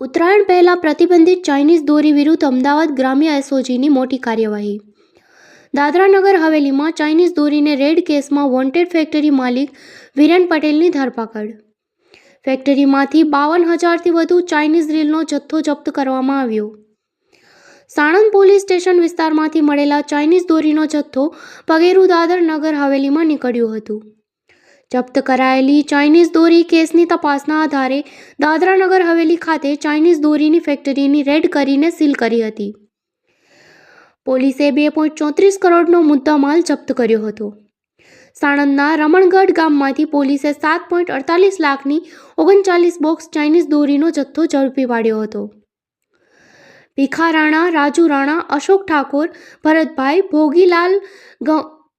ઉત્તરાયણ પહેલા પ્રતિબંધિત ચાઇનીઝ દોરી વિરુદ્ધ અમદાવાદ ગ્રામ્ય એસઓજીની મોટી કાર્યવાહી. દાદરાનગર હવેલીમાં ચાઇનીઝ દોરીને રેડ કેસમાં વોન્ટેડ ફેક્ટરી માલિક વિરેન પટેલની ધરપકડ. ફેક્ટરીમાંથી બાવન હજારથી વધુ ચાઇનીઝ રીલનો જથ્થો જપ્ત કરવામાં આવ્યો. સાણંદ પોલીસ સ્ટેશન વિસ્તારમાંથી મળેલા ચાઇનીઝ દોરીનો જથ્થો પગેરુ દાદર નગર હવેલીમાં નીકળ્યું હતું. જપ્ત કરાયેલી ચાઇનીઝ દોરી કેસની તપાસના આધારે દાદરાનગર હવેલી ખાતે ચાઇનીઝ દોરીની ફેક્ટરીની રેડ કરીને સીલ કરી હતી. પોલીસે બે પોઈન્ટ ચોત્રીસ કરોડનો મુદ્દામાલ જપ્ત કર્યો હતો. સાણંદના રમણગઢ ગામમાંથી પોલીસે સાત પોઈન્ટ અડતાલીસ લાખની ઓગણચાલીસ બોક્સ ચાઇનીઝ દોરીનો જથ્થો ઝડપી પાડ્યો હતો. ભીખા રાણા રાજુ રાણા અશોક ઠાકોર, ભરતભાઈ ભોગીલાલ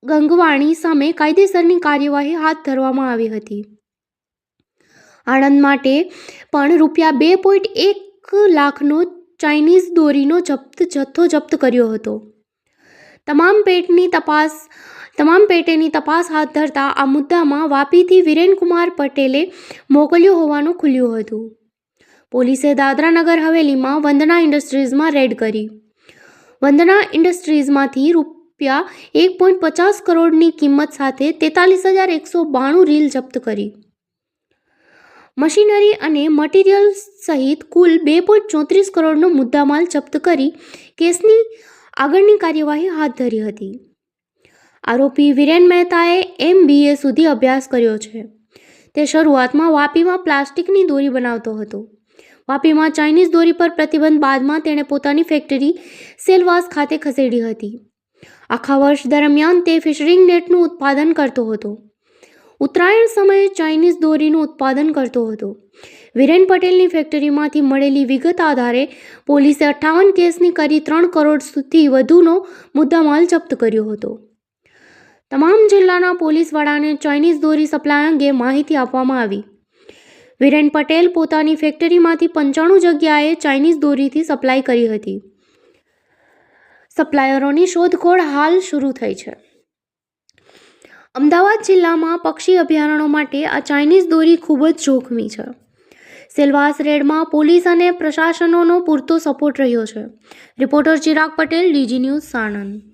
ગંગવાણી સામે કાયદેસરની કાર્યવાહી હાથ ધરવામાં આવી હતી. આણંદ માટે પણ રૂપિયા બે પોઈન્ટ એક લાખનો ચાઇનીઝ દોરીનો જપ્ત જથ્થો જપ્ત કર્યો હતો. તમામ પેટની તપાસ, તમામ પેટેની તપાસ હાથ ધરતા આ મુદ્દામાં વાપીથી વિરેનકુમાર પટેલે મોકલ્યો હોવાનું ખુલ્યું હતું. પોલીસે દાદરાનગર હવેલીમાં વંદના ઇન્ડસ્ટ્રીઝમાં રેડ કરી. વંદના ઇન્ડસ્ટ્રીઝમાંથી રૂપિયા એક પોઈન્ટ પચાસ કરોડની કિંમત સાથે તેતાલીસ હજાર એકસો બાણું રીલ જપ્ત કરી. મશીનરી અને મટીરિયલ સહિત કુલ બે પોઈન્ટ ચોત્રીસ કરોડનો મુદ્દામાલ જપ્ત કરી કેસની આગળની કાર્યવાહી હાથ ધરી હતી. આરોપી વિરેન મહેતાએ એમ બીએ સુધી અભ્યાસ કર્યો છે. તે શરૂઆતમાં વાપીમાં પ્લાસ્ટિકની દોરી બનાવતો હતો. વાપીમાં ચાઇનીઝ દોરી પર પ્રતિબંધ બાદમાં તેણે પોતાની ફેક્ટરી સેલવાસ ખાતે ખસેડી હતી. આખા વર્ષ દરમિયાન તે ફિશરિંગ નેટનું ઉત્પાદન કરતો હતો. ઉત્તરાયણ સમયે ચાઇનીઝ દોરીનું ઉત્પાદન કરતો હતો. વિરેન પટેલની ફેક્ટરીમાંથી મળેલી વિગત આધારે પોલીસે અઠ્ઠાવન કેસની કરી ત્રણ કરોડ સુધી વધુનો મુદ્દામાલ જપ્ત કર્યો હતો. તમામ જિલ્લાના પોલીસ વડાને ચાઇનીઝ દોરી સપ્લાય અંગે માહિતી આપવામાં આવી. વિરેન પટેલ પોતાની ફેક્ટરીમાંથી પંચાણું જગ્યાએ ચાઇનીઝ દોરીથી સપ્લાય કરી હતી. સપ્લાયરોની શોધખોળ હાલ શરૂ થઈ છે. અમદાવાદ જિલ્લામાં પક્ષી અભયારણ્યો માટે આ ચાઇનીઝ દોરી ખૂબ જ જોખમી છે. સેલવાસ રેડમાં પોલીસ અને પ્રશાસનોનો પૂરતો સપોર્ટ રહ્યો છે. Reporter Chirag Patel, DG news Sanand.